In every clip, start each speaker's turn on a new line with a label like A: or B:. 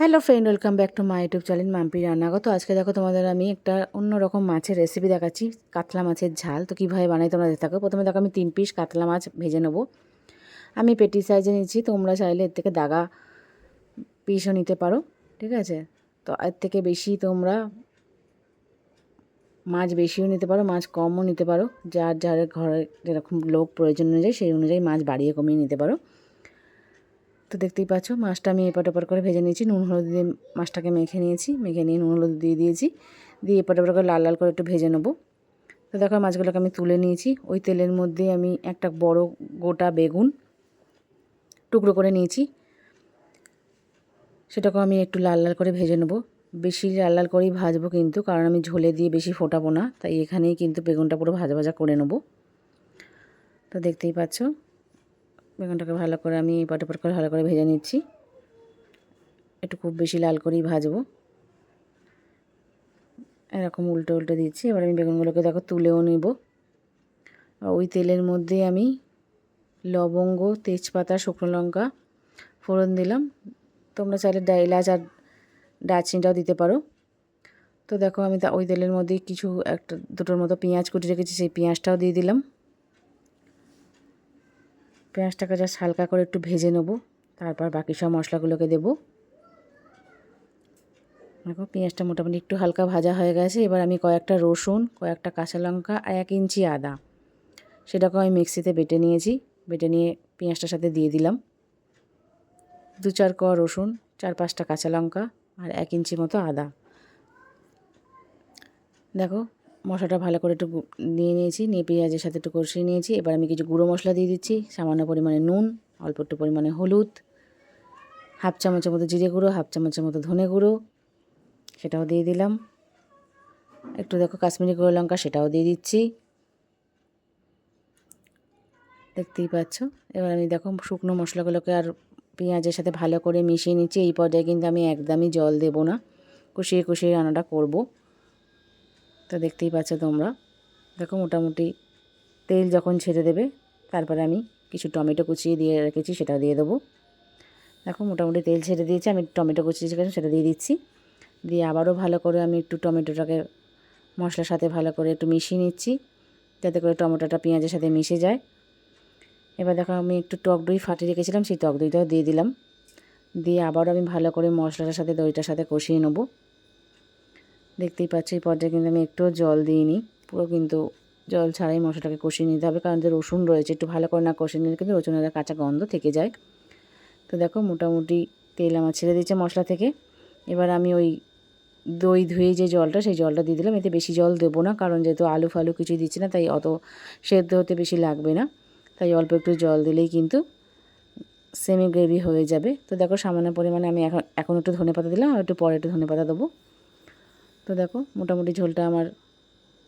A: Hello friend welcome back to my YouTube channel Mampi রান্নাগত আজকে দেখো তোমাদের আমি একটা অন্যরকম মাছের রেসিপি দেখাচ্ছি, কাতলা মাছের ঝাল। তো কীভাবে বানাই তোমরা দেখতে থাকো। প্রথমে দেখো আমি তিন পিস কাতলা মাছ ভেজে নেব। আমি পেটি সাইজে নিচ্ছি, তোমরা চাইলে এর থেকে দাগা পিসও নিতে পারো, ঠিক আছে? তো এর থেকে বেশি তোমরা মাছ বেশিও নিতে পারো, মাছ কমও নিতে পারো। যার যার ঘরে যেরকম লোক প্রয়োজন অনুযায়ী, সেই অনুযায়ী মাছ বাড়িয়ে কমিয়ে নিতে পারো। তো দেখতেই পাচ্ছ, মাছটা আমি এপাট ওপার করে ভেজে নিয়েছি। নুন, হলুদ দিয়ে মাছটাকে মেখে নিয়েছি। মেখে নিয়ে নুন, হলুদ দিয়ে দিয়েছি। দিয়ে এপাট ওপাট করে লাল লাল করে একটু ভেজে নেব। তো দেখো মাছগুলোকে আমি তুলে নিয়েছি। ওই তেলের মধ্যে আমি একটা বড় গোটা বেগুন টুকরো করে নিয়েছি। সেটাকেও আমি একটু লাল লাল করে ভেজে নেব। বেশি লাল লাল করেই ভাজবো কিন্তু, কারণ আমি ঝোলে দিয়ে বেশি ফোটাবো না। তাই এখানেই কিন্তু বেগুনটা পুরো ভাজা ভাজা করে নেব। তো দেখতেই পাচ্ছ বেগুনটাকে ভালো করে আমি পাটে পাট করে ভালো করে ভেজে নিচ্ছি। একটু খুব বেশি লাল করেই ভাজবো। এরকম উল্টে উল্টে দিচ্ছি। এবার আমি বেগুনগুলোকে দেখো তুলেও নেব। ওই তেলের মধ্যে আমি লবঙ্গ, তেজপাতা, শুকনো লঙ্কা ফোড়ন দিলাম। তোমরা চাইলে এলাচ আর দারচিনিটাও দিতে পারো। তো দেখো আমি ওই তেলের মধ্যে কিছু একটা দুটোর মতো পেঁয়াজ কুটি রেখেছি, সেই পেঁয়াজটাও দিয়ে দিলাম। পেঁয়াজটাকে জাস্ট হালকা করে একটু ভেজে নেব। তারপর বাকি সব মশলাগুলোকে দেবো। দেখো, পেঁয়াজটা মোটামুটি একটু হালকা ভাজা হয়ে গেছে। এবার আমি কয়েকটা রসুন, কয়েকটা কাঁচা লঙ্কা আর এক ইঞ্চি আদা। সেটাকেও আমি মিক্সিতে বেটে নিয়েছি। বেটে নিয়ে পেঁয়াজটার সাথে দিয়ে দিলাম। দু চার ক রসুন, চার পাঁচটা কাঁচা লঙ্কা আর এক ইঞ্চি মতো আদা। দেখো মশলাটা ভালো করে একটু নিয়ে নিয়েছি, নিয়ে পেঁয়াজের সাথে একটু কষিয়ে নিয়েছি। এবার আমি কিছু গুঁড়ো মশলা দিয়ে দিচ্ছি, সামান্য পরিমাণে নুন, অল্প একটু পরিমাণে হলুদ, হাফ চামচের মতো জিরে গুঁড়ো, হাফ চামচের মতো ধনে গুঁড়ো, সেটাও দিয়ে দিলাম। একটু দেখো কাশ্মীরি গুঁড়ো লঙ্কা, সেটাও দিয়ে দিচ্ছি। দেখতেই পাচ্ছ? এবার আমি দেখো শুকনো মশলাগুলোকে আর পেঁয়াজের সাথে ভালো করে মিশিয়ে নিচ্ছি। এই পর্যায়ে কিন্তু আমি একদমই জল দেবো না। কষিয়ে কষিয়ে রান্নাটা করব। তো দেখতেই পাচ্ছ তোমরা। দেখো মোটামুটি তেল যখন ছেড়ে দেবে, তারপরে আমি কিছু টমেটো কুচিয়ে দিয়ে রেখেছি সেটা দিয়ে দেবো। দেখো মোটামুটি তেল ছেড়ে দিয়েছি, আমি টমেটো কুচিয়ে রেখেছি সেটা দিয়ে দিচ্ছি। দিয়ে আবারও ভালো করে আমি একটু টমেটোটাকে মশলার সাথে ভালো করে একটু মিশিয়ে নিচ্ছি, যাতে করে টমেটোটা পেঁয়াজের সাথে মিশে যায়। এবার দেখো আমি একটু টক দই ফাটিয়ে রেখেছিলাম, সেই টক দইটাও দিয়ে দিলাম। দিয়ে আবারও আমি ভালো করে মশলাটার সাথে, দইটার সাথে কষিয়ে নেব। দেখতেই পাচ্ছি, এই পর্যায়ে কিন্তু আমি একটুও জল দিইনি। পুরো কিন্তু জল ছাড়াই মশলাটাকে কষিয়ে নিতে হবে, কারণ যে রসুন রয়েছে, একটু ভালো করে না কষিয়ে নিলে কিন্তু রসুনের কাঁচা গন্ধ থেকে যায়। তো দেখো, মোটামুটি তেল আমার ছেড়ে দিচ্ছে মশলা থেকে। এবার আমি ওই দই ধুয়ে যে জলটা, সেই জলটা দিয়ে দিলাম। এতে বেশি জল দেবো না, কারণ যেহেতু আলু ফালু কিছু দিচ্ছি না, তাই অত সেদ্ধ হতে বেশি লাগবে না। তাই অল্প একটু জল দিলেই কিন্তু সেমি গ্রেভি হয়ে যাবে। তো দেখো, সামান্য পরিমাণে আমি এখন এখন একটু ধনে পাতা দিলাম, আর একটু পরে একটু ধনে পাতা দেবো। তো দেখো, মোটামুটি ঝোলটা আমার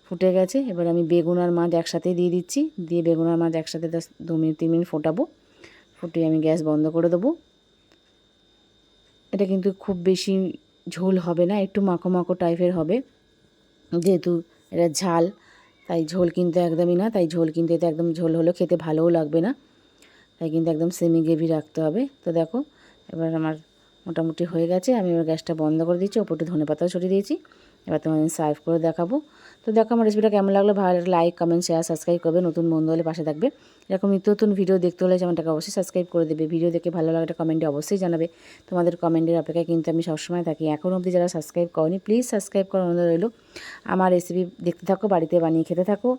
A: ফুটে গেছে। এবার আমি বেগুন আর মাছ একসাথে দিয়ে দিচ্ছি। দিয়ে বেগুন আর মাছ একসাথে দু মিনিট, তিন মিনিট ফোটাবো। ফুটিয়ে আমি গ্যাস বন্ধ করে দেবো। এটা কিন্তু খুব বেশি ঝোল হবে না, একটু মাখো মাখো টাইপের হবে। যেহেতু এটা ঝাল, তাই ঝোল কিন্তু একদমই না। তাই ঝোল কিন্তু এতে একদম ঝোল হলেও খেতে ভালোও লাগবে না। তাই কিন্তু একদম সেমি গ্রেভি রাখতে হবে। তো দেখো, এবার আমার মোটামুটি হয়ে গেছে। আমি এবার গ্যাসটা বন্ধ করে দিচ্ছি। ওপরটা ধনে পাতাও ছড়িয়ে দিয়েছি। এবার তোমাদের সার্ভ করে দেখাবো। তো দেখো আমার রেসিপিটা কেমন লাগল, ভালো লাগলে লাইক কমেন্ট শেয়ার সাবস্ক্রাইব করবে, নতুন বন্ধু হলে পাশে থাকবে। এরকম নিত্য নতুন ভিডিও দেখতে হলে যেমনটাকে অবশ্যই সাবস্ক্রাইব করে দেবে। ভিডিও দেখে ভালো লাগাটা কমেন্টে অবশ্যই জানাবে। তোমাদের কমেন্টের অপেক্ষায় কিন্তু আমি সবসময় থাকি। এখন অবধি যারা সাবস্ক্রাইব করনি প্লিজ সাবস্ক্রাইব করার অনুরোধ রইল। আমার রেসিপি দেখতে থাকো, বাড়িতে বানিয়ে খেতে থাকো।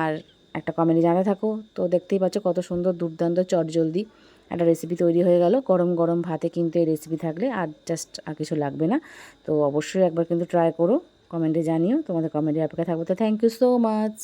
A: আর একটা কমেন্টে জানাতে থাকো। তো দেখতেই পাচ্ছ কত সুন্দর, দুর্দান্ত চট জলদি একটা রেসিপি তৈরি হয়ে গেল। গরম গরম ভাতে কিন্তু এই রেসিপি থাকলে আর জাস্ট আর কিছু লাগবে না। তো অবশ্যই একবার কিন্তু ট্রাই করো। কমেন্টে জানিও। তোমাদের কমেন্টে অপেক্ষা থাকব। তো থ্যাংক ইউ সো মাচ